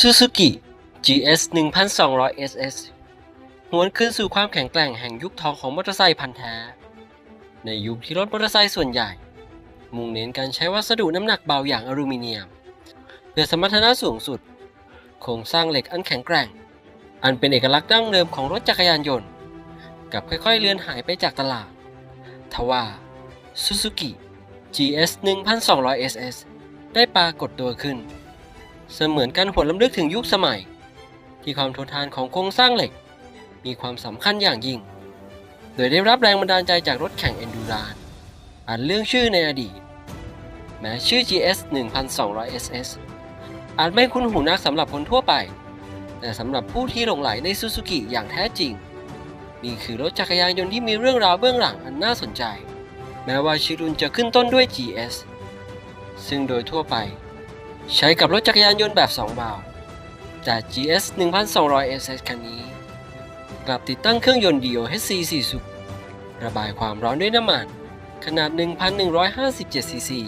Suzuki GS 1200 SS หวนคืนสู่ความแข็งแกร่งแห่งยุคทองของมอเตอร์ไซค์พันธุ์แท้ ในยุคที่รถมอเตอร์ไซค์ส่วนใหญ่ มุ่งเน้นการใช้วัสดุน้ำหนักเบาอย่างอลูมิเนียม เพื่อสมรรถนะสูงสุด โครงสร้างเหล็กอันแข็งแกร่ง อันเป็นเอกลักษณ์ดั้งเดิมของรถจักรยานยนต์ กับค่อยๆเลือนหายไปจากตลาด ทว่า Suzuki GS 1200 SS ได้ปรากฏตัวขึ้น เสมือนการหวนลำลึกถึงยุคสมัย ที่ความทนทานของโครงสร้างเหล็ก มีความสำคัญอย่างยิ่ง โดยได้รับแรงบันดาลใจจากรถแข่งเอนดูรานอันเรื่องชื่อในอดีต แม้ชื่อ GS 1200 SS อาจไม่คุ้นหูนักสำหรับคนทั่วไป แต่สำหรับผู้ที่หลงไหลในซูซูกิอย่างแท้จริง นี่คือรถจักรยานยนต์ที่มีเรื่องราวเบื้องหลังอันน่าสนใจ แม้ว่าชื่อรุ่นจะขึ้นต้นด้วย GS ซึ่งโดยทั่วไป ใช้กับรถจักรยานยนต์แบบ 2 วาล์วแต่ GS 1200 SS คันนี้ กลับติดตั้งเครื่องยนต์ DOHC 4สูบระบายความร้อนด้วยน้ำมัน ขนาด 1,157 ซีซี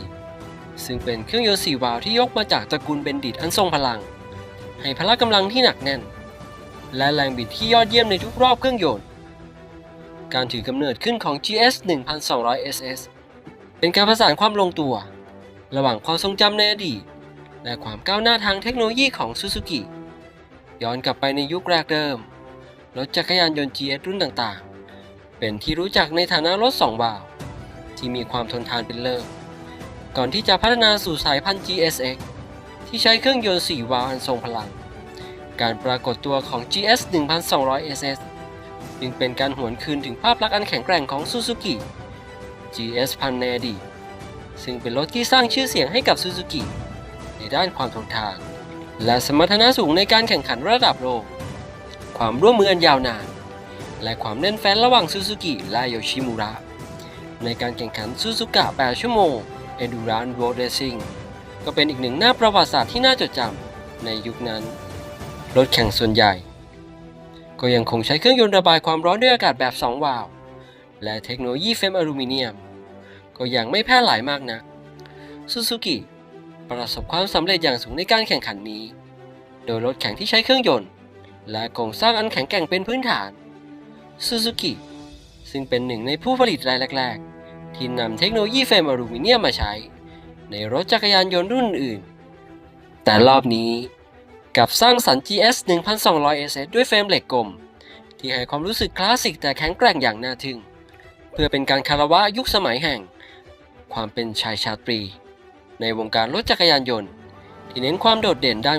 ซึ่งเป็นเครื่องยนต์ 4 วาล์วที่ยกมาจากตระกูลเบนดิตอันทรงพลัง ให้พละกำลังที่หนักแน่น และแรงบิดที่ยอดเยี่ยมในทุกรอบเครื่องยนต์ การถือกำเนิดขึ้นของ GS 1200 SS เป็นการผสานความลงตัว ระหว่างความทรงจำในอดีต และความก้าวหน้าทางเทคโนโลยีของซูซูกิย้อนกลับไปในยุคแรกเดิม รถจักรยานยนต์ GS รุ่นต่างๆ เป็นที่รู้จักในฐานะรถ2วาล์วที่มีความทนทานเป็นเลิศก่อนที่จะพัฒนาสู่สายพันธุ์ GSX ที่ใช้เครื่องยนต์4วาล์วอันทรงพลัง การปรากฏตัวของ GS 1200 SS จึงเป็นการหวนคืนถึงภาพลักษณ์อันแข็งแกร่งของซูซูกิ GS พันในอดีตซึ่งเป็นรถที่สร้างชื่อเสียงให้กับซูซูกิ ในด้านความทนทาน และสมรรถนะสูงในการแข่งขันระดับโลก ความร่วมมืออันยาวนาน และความแน่นแฟ้นระหว่างซูซูกิและโยชิมุระ ในการแข่งขันซูซูกะ 8 ชั่วโมง Endurance Road Racing ก็เป็นอีกหนึ่งหน้าประวัติศาสตร์ที่น่าจดจำในยุคนั้น รถแข่งส่วนใหญ่ ก็ยังคงใช้เครื่องยนต์ระบายความร้อนด้วยอากาศแบบ 2 วาล์วและเทคโนโลยีเฟรมอลูมิเนียม ก็ยังไม่แพร่หลายมากนักซูซูกิ ประสบความสำเร็จอย่างสูงในการแข่งขันนี้ โดยรถแข่งที่ใช้เครื่องยนต์ และโครงสร้างอันแข็งแกร่งเป็นพื้นฐานซูซูกิซึ่งเป็นหนึ่งในผู้ผลิตรายแรก ๆ ที่นำเทคโนโลยีเฟรมอลูมิเนียมมาใช้ ในรถจักรยานยนต์รุ่นอื่น แต่รอบนี้กับสร้างสรรค์ GS 1200 SS ด้วยเฟรมเหล็กกลม ที่ให้ความรู้สึกคลาสสิกแต่แข็งแกร่งอย่างน่าทึ่ง เพื่อเป็นการคารวะยุคสมัยแห่ง ความเป็นชายชาตรี ในวงการรถจักรยานยนต์ ที่เน้นความโดดเด่นด้านความ